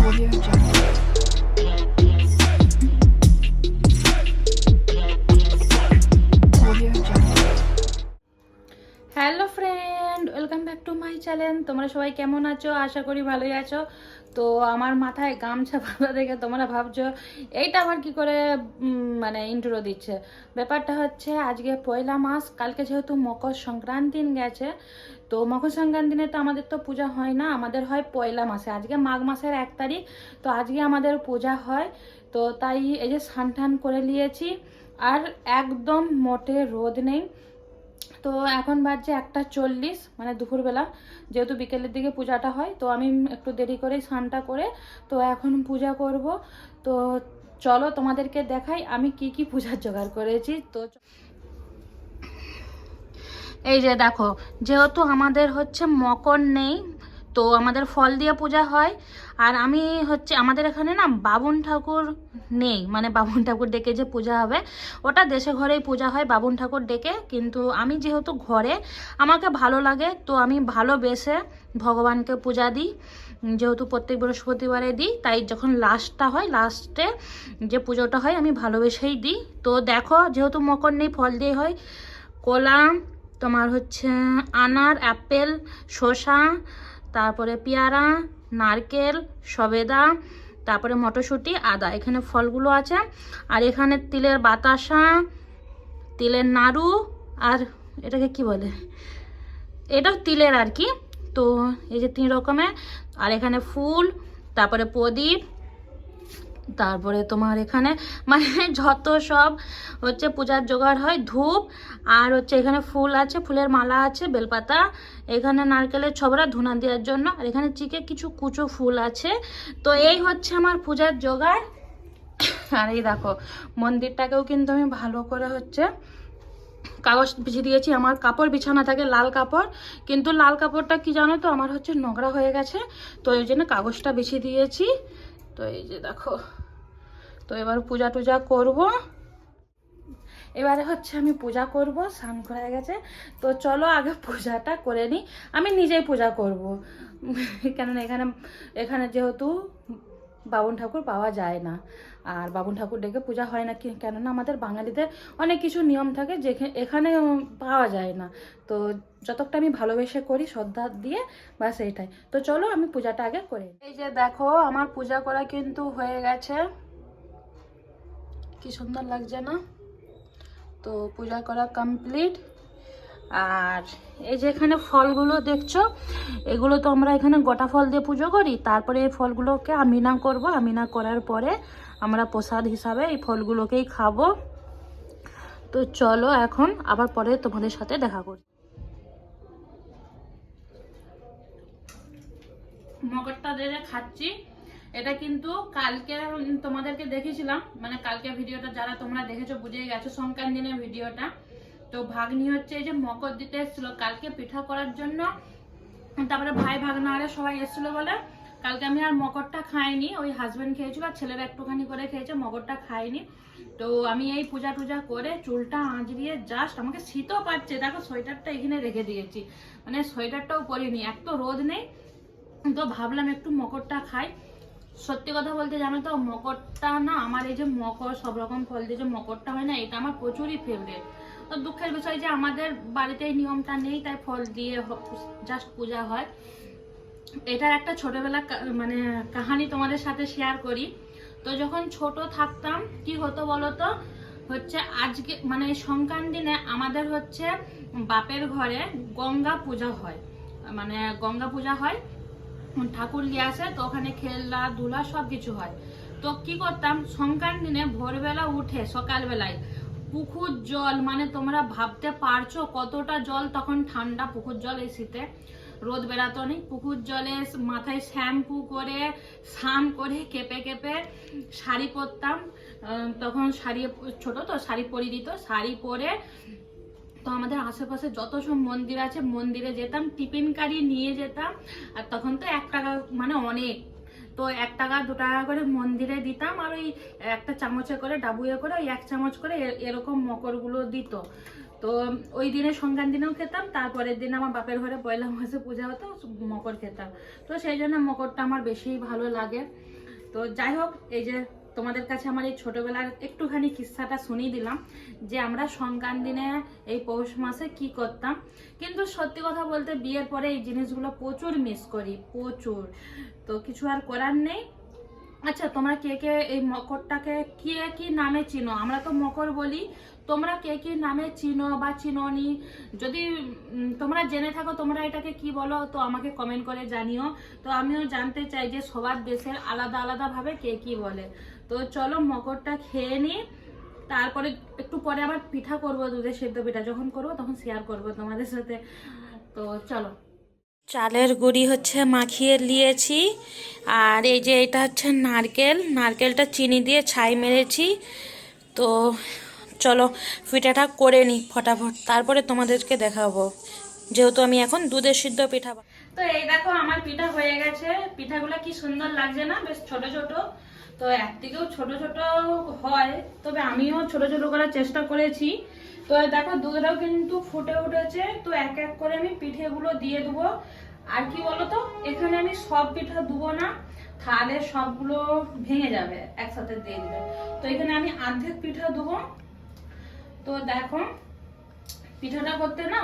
Hello friend welcome back to my channel তোমরা সবাই কেমন আছো? আশা করি ভালোই আছো। তো আমার মাথায় গামছা বাঁধা দেখে তোমরা ভাবছ, এইটা আমার কি করে মানে ইন্ট্রো দিচ্ছে? ব্যাপারটা হচ্ছে, আজকে পয়লা মাস, কালকে যেহেতু মকর সংক্রান্তি গেছে তো মকর সংক্রান্তি তো আমাদের তো পূজা হয় না, আমাদের হয় পয়লা মাসে। আজকে মাঘ মাসের এক তারিখ, তো আজকে আমাদের পূজা হয়। তো তাই এই যে স্নান টান করে নিয়েছি, আর একদম মোটে রোদ নেই। তো এখন বাজছে একটা চল্লিশ মানে দুপুরবেলা, যেহেতু বিকেলের দিকে পূজাটা হয়, তো আমি একটু দেরি করে স্নানটা করে, তো এখন পূজা করব। তো চলো তোমাদেরকে দেখাই আমি কি কি পূজার জোগাড় করেছি। তো এই যে দেখো, যেহেতু আমাদের হচ্ছে মকর নেই, তো আমাদের ফল দিয়ে পূজা হয়। আর আমি হচ্ছে, আমাদের এখানে না বাবুন ঠাকুর নেই মানে বাবুন ঠাকুর ডেকে যে পূজা হবে, ওটা দেশে ঘরেই পূজা হয়, বাবুন ঠাকুর ডেকে। কিন্তু আমি যেহেতু ঘরে, আমাকে ভালো লাগে, তো আমি ভালোবেসে ভগবানকে পূজা দিই। যেহেতু প্রত্যেক বৃহস্পতিবারে দিই, তাই যখন লাস্টটা হয় লাস্টে যে পুজোটা হয়, আমি ভালোবেসেই দিই। তো দেখো, যেহেতু মকর নেই, ফল দিয়ে হয়, কলা তোমার হচ্ছে আনার, অ্যাপেল, শসা, তারপরে পেয়ারা, নারকেল, সবেদা, তারপরে মটরশুঁটি, আদা, এখানে ফলগুলো আছে। আর এখানে তিলের বাতাসা, তিলের নাড়ু, আর এটাকে কি বলে? এটাও তিলের আর কি। তো এই যে তিন রকমের, আর এখানে ফুল, তারপরে প্রদীপ তারপরে তোমার এখানে মানে যত সব হচ্ছে পূজার জোগাড় হয়, ধূপ আর হচ্ছে এখানে ফুল আছে, ফুলের মালা আছে, বেলপাতা, এখানে নারকেলের ছবরা ধুনা দেওয়ার জন্য। আর এখানে চিকে কিছু কুচো ফুল আছে। তো এই হচ্ছে আমার পূজার জোগাড়। আর এই দেখো, মন্দিরটাকেও কিন্তু আমি ভালো করে হচ্ছে কাগজ বিছিয়ে দিয়েছি। আমার কাপড় বিছানা থাকে লাল কাপড়, কিন্তু লাল কাপড়টা কি জানো তো, আমার হচ্ছে নোংরা হয়ে গেছে। তো ওই জন্য কাগজটা বিছিয়ে দিয়েছি। তো এই যে দেখো। তো এবার পূজা টুজা করব। এবারে হচ্ছে আমি পূজা করব, স্নান করা গেছে। তো চলো আগে পূজাটা করে নিই। আমি নিজেই পূজা করব। কেননা এখানে এখানে যেহেতু বাবন ঠাকুর পাওয়া যায় না। আর বাবুন ঠাকুর ডেকে পূজা হয় না কেননা আমাদের বাঙালিদের অনেক কিছু নিয়ম থাকে যেখানে এখানে পাওয়া যায় না। তো যতটা আমি ভালোবেসে করি, শ্রদ্ধা দিয়ে বাস এইটাই। তো চলো আমি পূজাটা আগে করে। এই যে দেখো, আমার পূজা করা কিন্তু হয়ে গেছে। কি সুন্দর লাগছে না? তো পূজা করা কমপ্লিট। আর এই যে এখানে ফলগুলো দেখছ, এগুলো তো আমরা এখানে গোটা ফল দিয়ে পুজো করি। তারপরে এই ফলগুলোকে আমিনা করব। আমিনা করার পরে আমরা প্রসাদ হিসাবে এই ফলগুলোকেই খাব। তো চলো এখন আবার পরে তোমাদের সাথে দেখা করি। মগরটা দিয়ে যে খাচ্ছি, এটা কিন্তু কালকে তোমাদেরকে দেখেছিলাম। মানে কালকে ভিডিওটা যারা তোমরা দেখেছ বুঝে গেছো সংক্রান্তিনের ভিডিওটা। তো ভাগ্নি হচ্ছে এই যে মকর দিতে এসেছিল। কালকে পিঠা করার জন্য তারপরে ভাই ভাগনারে সবাই এসেছিল বলে কালকে আমি আর মকরটা খাইনি, ওই হাজব্যান্ড খেয়েছিল আর ছেলেরা একটুখানি করে খেয়েছে মকরটা খাইনি। তো আমি এই পূজা টুজা করে চুলটা আঁচড়িয়ে জাস্ট আমাকে শীতও পাচ্ছে, দেখো সোয়েটারটা এখানে রেখে দিয়েছি। মানে সোয়েটারটাও পরিনি, এত রোদ নেই। তো ভাবলাম একটু মকরটা খাই। সত্যি কথা বলতে জানো তো মকরটা না, আমার এই যে মকর, সব রকম ফল দিয়ে যে মকরটা হয় না, এটা আমার প্রচুরই ফেভারিট তো দুঃখের বিষয় যে আমাদের বাড়িতে এই নিয়মটা নেই, তাই ফল দিয়ে জাস্ট পূজা হয়। এটার একটা ছোটবেলা মানে কাহানি তোমাদের সাথে শেয়ার করি। তো যখন ছোট থাকতাম, কি হতো বলতো? হচ্ছে আজকে মানে এই সংক্রান্তি দিনে আমাদের হচ্ছে বাপের ঘরে গঙ্গা পূজা হয়। মানে গঙ্গা পূজা হয়, ঠাকুর নিয়ে আসে, তো ওখানে খেলা ধুলা সব কিছু হয়। তো কি করতাম? সংক্রান্তি দিনে ভোরবেলা উঠে, সকালবেলায় পুকুর জল মানে তোমরা ভাবতে পারছ কতটা জল, তখন ঠান্ডা পুকুর জল এই শীতে। রোদ বেড়াতো নেই পুকুর জলে মাথায় শ্যাম্পু করে, স্নান করে কেঁপে কেঁপে শাড়ি পরতাম। তখন শাড়ি ছোট তো, শাড়ি পরিয়ে দিত। শাড়ি পরে তো আমাদের আশেপাশে যত সব মন্দির আছে, মন্দিরে যেতাম, টিফিন কারি নিয়ে যেতাম। আর তখন তো এক টাকা মানে অনেক। তো এক টাকা, দু টাকা করে মন্দিরে দিতাম। আর ওই একটা চামচে করে, ডাবুয়ে করে, ওই এক চামচ করে এরকম মকরগুলো দিত। তো ওই দিনে সংক্রান্তি দিনেও খেতাম, তারপরের দিন আমার বাপের ঘরে পয়লা মাসে পূজা হতো, মকর খেতাম। তো সেই জন্য মকরটা আমার বেশি ভালো লাগে। তো যাই হোক, এই যে তোমাদের কাছে আমার এই ছোটোবেলার একটুখানি কিস্সাটা শুনিয়ে দিলাম, যে আমরা সংক্রান্তি দিনে এই পৌষ মাসে কি করতাম। কিন্তু সত্যি কথা বলতে বিয়ের পরে এই জিনিসগুলো প্রচুর মিস করি, প্রচুর। তো কিছু আর করার নেই। আচ্ছা তোমরা কে কে এই মকরটাকে কে কি নামে চিনো? আমরা তো মকর বলি। তোমরা কে কি নামে চিনো বা চিনোনি? যদি তোমরা জেনে থাকো, তোমরা এটাকে কি বলো, তো আমাকে কমেন্ট করে জানিও। তো আমিও জানতে চাই যে সবার দেশের আলাদা আলাদা ভাবে কে কি বলে। তো চলো মকরটা খেয়ে নিই তারপরে একটু পরে আবার পিঠা করব, দুধের সেদ্ধ পিঠা যখন করব তখন শেয়ার করব তোমাদের সাথে। তো চলো। চালের গুঁড়ি হচ্ছে মাখিয়ে নিয়েছি আর এই যে এটা হচ্ছে নারকেল, নারকেলটা চিনি দিয়ে ছাই মেরেছি। তো চলো পিঠাটা করে নিই ফটাফট, তারপরে তোমাদেরকে দেখাবো। যেহেতু আমি এখন দুধের সিদ্ধ পিঠা তো এই দেখো আমার পিঠা হয়ে গেছে। পিঠাগুলো কি সুন্দর লাগছে না? বেশ ছোট ছোট। তো একদিকেও ছোট ছোট হয়। তবে আমিও ছোট ছোট করার চেষ্টা করেছি। তো দেখো দুধটাও কিন্তু ফুটে উঠেছে, তো এক এক করে আমি পিঠেগুলো দিয়ে দেবো। আর কি বলতো, এখানে আমি সব পিঠা দেবো না, তাহলে সবগুলো ভেঙে যাবে, একসাথে দিয়ে দিলে তো এখানে আমি অর্ধেক পিঠা দেবো। তো দেখো, পিঠাটা করতে না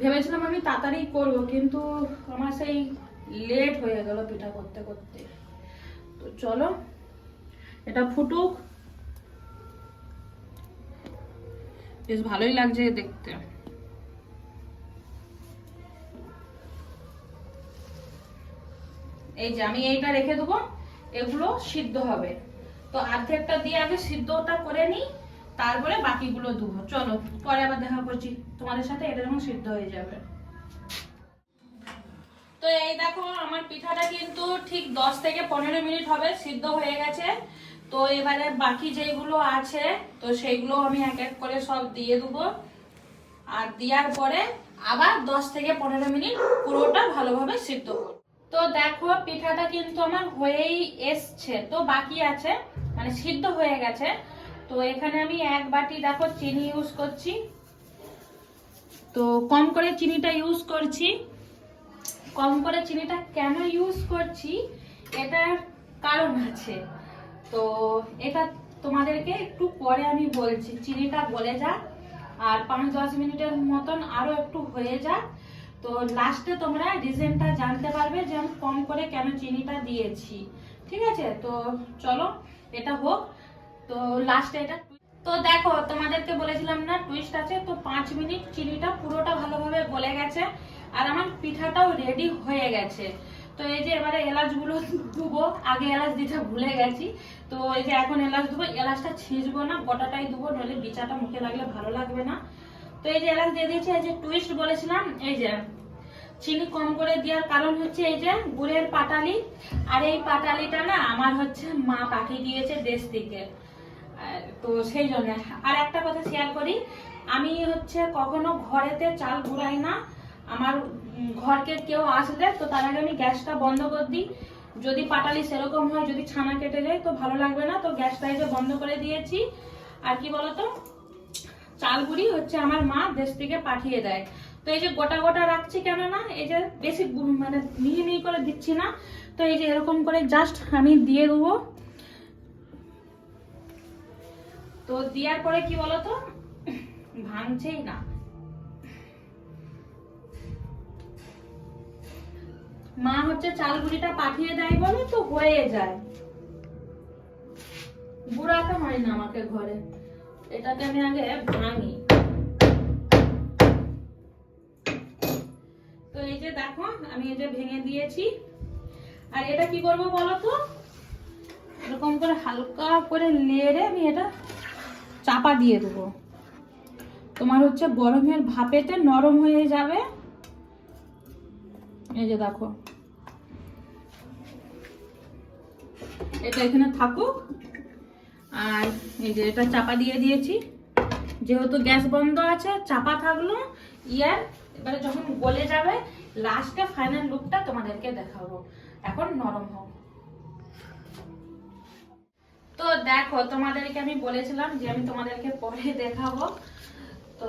ভেবেছিলাম আমি তাড়াতাড়ি করব, কিন্তু আমার সেই লেট হয়ে গেল পিঠা করতে করতে। তো চলো, এটা ফুটুক। বেশ ভালোই লাগছে দেখতে। এই যে আমি এইটা রেখে দেবো, এগুলো সিদ্ধ হবে। তো অর্ধেকটা দিয়ে আগে সিদ্ধটা করে নিই, তারপরে বাকিগুলো দেবো চলো, পরে আবার দেখা করছি। তোমাদের সাথে এটা যখন সিদ্ধ হয়ে যাবে। তো এই দেখো, আমার পিঠাটা কিন্তু ঠিক দশ থেকে পনেরো মিনিট হবে, সিদ্ধ হয়ে গেছে। তো এবারে বাকি যেগুলো আছে, তো সেইগুলো আমি এক এক করে সব দিয়ে দেবো। আর দেওয়ার পরে আবার দশ থেকে পনেরো মিনিট পুরোটা ভালোভাবে সিদ্ধ করব। তো দেখো, পিঠাটা কিন্তু আমার হয়েই এসছে। তো বাকি আছে মানে সিদ্ধ হয়ে গেছে। তো এখানে আমি এক বাটি, দেখো, চিনি ইউজ করছি। তো কম করে চিনিটা ইউজ করছি। কম করে চিনিটা কেন ইউজ করছি, এটার কারণ আছে। তো এটা তোমাদেরকে একটু পরে আমি বলছি। চিনিটা গলে যাক আর পাঁচ দশ মিনিটের মতন আরও একটু হয়ে যাক। তো লাস্টে তোমরা রিজনটা জানতে পারবে যে আমি কম করে কেন চিনিটা দিয়েছি। ঠিক আছে? তো চলো, এটা হোক। তো লাস্টে এটা তো দেখো, তোমাদেরকে বলেছিলাম না টুইস্ট আছে। তো পাঁচ মিনিট চিনিটা পুরোটা ভালোভাবে গলে গেছে। আর আমার পিঠাটাও রেডি হয়ে গেছে। তো এই যে এবারে এলাচগুলো দেবো আগে এলাচ দিতে ভুলে গেছি। তো এই যে এখন এলাচ দেবো এলাচটা ছিঁচবো না, গোটাটাই দেবো নইলে বিচাটা মুখে লাগলে ভালো লাগবে না। তো এই যে এলাচ দিয়ে দিয়েছি, এই যে টুইস্ট বলেছিলাম, এই যে চিনি কম করে দেওয়ার কারণ হচ্ছে এই যে গুড়ের পাটালি। আর এই পাটালিটা না আমার হচ্ছে মা পাঠিয়ে দিয়েছে দেশ থেকে। তো সেই জন্য। আর একটা কথা শেয়ার করি, আমি হচ্ছে কখনো ঘরেতে চাল ঘুরাই না। আমার ঘরকে কেউ আসলে, তো তার আগে আমি গ্যাসটা বন্ধ করে দিই। যদি পাটালি সেরকম হয়, যদি ছানা কেটে যায়, তো ভালো লাগবে না। তো গ্যাসটা এই যে বন্ধ করে দিয়েছি। আর কি বলতো? চালগুড়ি হচ্ছে আমার মা দেশ থেকে পাঠিয়ে দেয়। তো এই যে গোটা গোটা রাখছি কেন না? এই যে বেশি মানে মিহি মিহি করে দিচ্ছি না। তো এই যে এরকম করে জাস্ট আমি দিয়ে দেবো। তো দেওয়ার পরে কি বলতো? ভাঙছেই না। মা হচ্ছে চাল গুঁড়িটা পাঠিয়ে দেয় বলে তো, হয়ে যায়। বুড়াতে হয় না আমাকে ঘরে। এটাকে আমি আগে ভাঙি। তো এই যে দেখো, আমি এই যে ভেঙে দিয়েছি। আর এটা কি করব বলো তো? এরকম করে হালকা করে লেড়ে আমি এটা চাপা দিয়ে দেবো। তোমার হচ্ছে গরমের ভাপেতে নরম হয়ে যাবে। এই যে দেখো। এটা এখানে থাকুক। আর এই যে এটা চাপা দিয়ে দিয়েছি। যেহেতু গ্যাস বন্ধ আছে, চাপা থাকল, ইয়ার এবারে যখন গলে যাবে লাস্টে ফাইনাল লুকটা তোমাদেরকে দেখাবো। এখন নরম হোক। তো দেখো, তোমাদেরকে আমি বলেছিলাম যে আমি তোমাদেরকে পরে দেখাবো। তো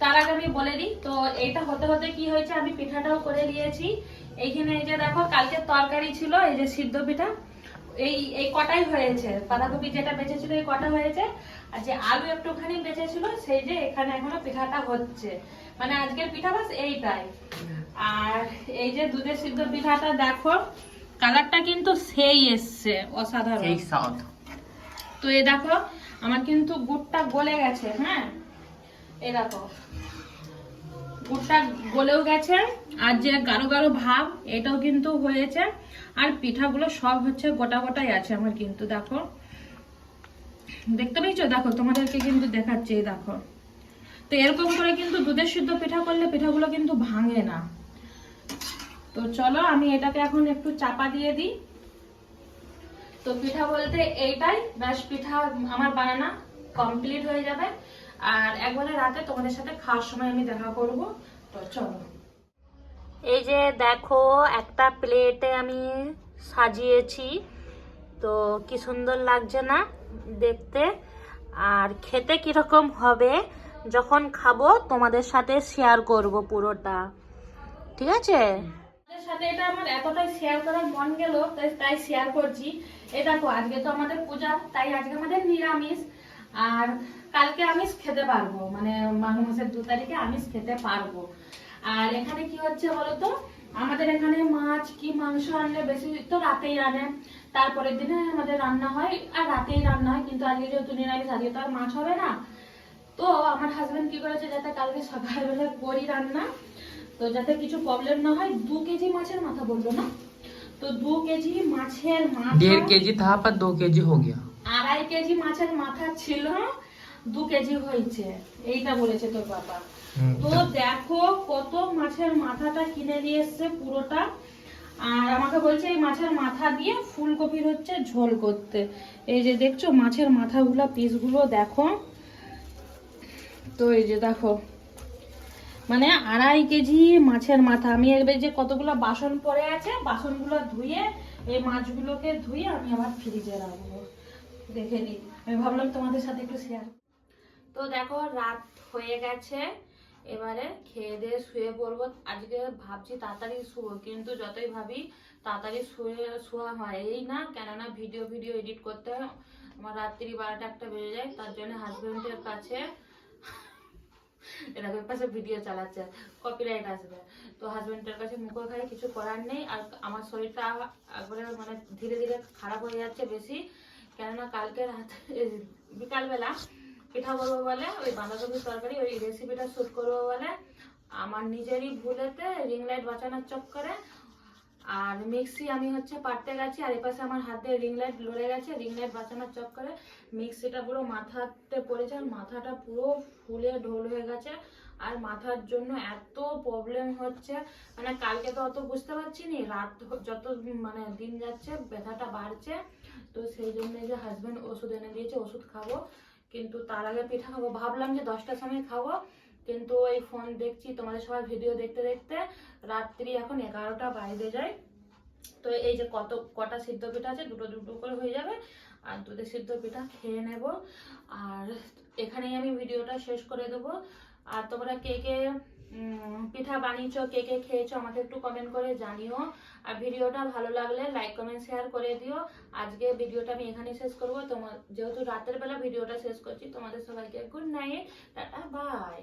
তার আগে আমি বলে দিই তো এইটা হতে হতে কি হয়েছে আমি পিঠাটাও করে নিয়েছি। এইখানে এই যে দেখো কালকে তরকারি ছিল এই যে সিদ্ধ পিঠা। এই এই কটাই হয়েছে বাঁধাকপি যেটা বেঁচেছিল এই কটা হয়েছে। আর যে আলু একটুখানি বেঁচেছিল সেই যে এখানে এখনও পিঠাটা হচ্ছে। মানে আজকের পিঠা বাস এইটাই। আর এই যে দুধের সিদ্ধ পিঠাটা দেখো কালারটা কিন্তু সেই এসছে অসাধারণ। তো এই দেখো আমার কিন্তু গুড়টা গলে গেছে হ্যাঁ? এই দেখো গুড়টা গলেও গেছে, আর যে গাঢ় গাঢ় ভাব, এটাও কিন্তু হয়েছে। আর পিঠাগুলো সব হচ্ছে গোটা গোটাই আছে আমার কিন্তু, দেখো। দেখতে পেয়েছ? দেখো, তোমাদেরকে কিন্তু দেখাচ্ছি দেখো। তো এরকম করে কিন্তু দুধের সিদ্ধ পিঠা করলে পিঠাগুলো কিন্তু ভাঙে না। তো চলো, আমি এটাকে এখন একটু চাপা দিয়ে দিই। তো পিঠা বলতে এইটাই, ব্যাস পিঠা আমার বানানা কমপ্লিট হয়ে যাবে। আর একবারে রাতে তোমাদের সাথে খাওয়ার সময় আমি দেখা করব। তো চলো। এই যে দেখো একটা প্লেটে আমি সাজিয়েছি। তো কি সুন্দর লাগছে না দেখতে? আর খেতে কীরকম হবে যখন খাব তোমাদের সাথে শেয়ার করব পুরোটা। ঠিক আছে? সাথে এটা আমার এতটাই শেয়ার করার মন গেল তাই তাই শেয়ার করছি। এই দেখো আজকে তো আমাদের পূজা তাই আজকে আমাদের নিরামিষ। আর কালকে আমিষ খেতে পারব মানে মাঘ মাসের দু তারিখে আমিষ খেতে পারব। আর এখানে কি হচ্ছে বলতো? আমাদের এখানে মাছ কি মাংস আনলে বেশি তো রাতেই আনে। তারপরের দিনে আমাদের রান্না হয় আর রাতেই রান্না হয় কিন্তু আজকে যেহেতু নিরামিষ আজকে তো আর মাছ হবে না তো আমার হাজব্যান্ড কি করেছে যাতে কালকে সকালবেলা করি রান্না তো যাতে কিছু প্রবলেম না হয় দু কেজি মাছের মাথা বলব না? তো দু কেজি মাছের মাথা দেড় কেজি থা পর দু কেজি হো গিয়া আড়াই কেজি মাছের মাথা ছিল দু কেজি হয়েছে। এইটা বলেছে তোর বাবা। তো দেখো। কত মাছের মাথাটা কিনে নিয়ে এসছে পুরোটা। আর আমাকে বলছে এই মাছের মাথা দিয়ে ফুলকপির হচ্ছে ঝোল করতে। এই যে দেখছ মাছের মাথাগুলো পিসগুলো দেখো। তো এই যে দেখো মানে আড়াই কেজি মাছের মাথা। আমি এবার যে কতগুলো বাসন পড়ে আছে বাসনগুলো ধুয়ে এই মাছগুলোকে ধুয়ে আমি আবার ফ্রিজে রাখব। দেখে নিই আমি ভাবলাম তোমাদের সাথে একটু শেয়ার তো দেখো রাত হয়ে গেছে। এবারে খেয়ে দিয়ে শুয়ে পড়ব। আজকে ভাবছি তাড়াতাড়ি শুবো, কিন্তু যতই ভাবি তাড়াতাড়ি শুয়ে, শোয়া হয় এই না। কেননা ভিডিও ভিডিও এডিট করতে হয়। আমার রাত্রি বারোটা একটা বেজে যায়, তার জন্য হাজবেন্ডের কাছে এরকম পাশে ভিডিও চালাচ্ছে কপিরাইট আসবে। তো হাজবেন্ডের কাছে মুখে খাই, কিছু করার নেই। আর আমার শরীরটা একবারে মানে ধীরে ধীরে খারাপ হয়ে যাচ্ছে বেশি। কেননা কালকে রাত বিকালবেলা পিঠা করব বলে, ওই বাঁধাকপির তরকারি, ওই রেসিপিটা শ্যুট করব বলে। আমার নিজেরই ভুলেতে রিং লাইট বাঁচানোর চক্করে। আর মিক্সি আমি হচ্ছে পাটতে গেছি, আর এপাশে আমার হাতে রিং লাইট লড়ে গেছে রিং লাইট বাঁচানোর চক্করে। মিক্সিটা পুরো মাথাতে পড়েছে, আর মাথাটা পুরো ফুলে ঢোল হয়ে গেছে। আর মাথার জন্য এত প্রবলেম হচ্ছে। মানে কালকে তো অত বুঝতে পারছি নি রাত যত মানে দিন যাচ্ছে, ব্যথাটা বাড়ছে। তো সেই জন্য যে হাজবেন্ড ওষুধ এনে দিয়েছে, ওষুধ খাব। কিন্তু তার আগে পিঠা খাব। ভাবলাম যে দশটার সময় খাব, কিন্তু ওই ফোন দেখছি, তোমাদের সবাই ভিডিও দেখতে দেখতে রাত্রি এখন এগারোটা বাইরে যায়। তো এই যে কত, কটা সিদ্ধ পিঠা আছে, দুটো দুটো করে হয়ে যাবে, আর দুধের সিদ্ধ পিঠা খেয়ে নেব। আর এখানেই আমি ভিডিওটা শেষ করে দেবো। আর তোমরা কে কে পিঠা বানিয়েছ, কে কে খেয়েছ আমাকে একটু কমেন্ট করে জানিও। আর ভিডিওটা ভালো লাগলে লাইক কমেন্ট শেয়ার করে দিও। আজকে ভিডিওটা আমি এখানেই শেষ করব। তোমার, যেহেতু রাতের বেলা ভিডিওটা শেষ করছি, তোমাদের সবাইকে গুড নাইট টাটা বাই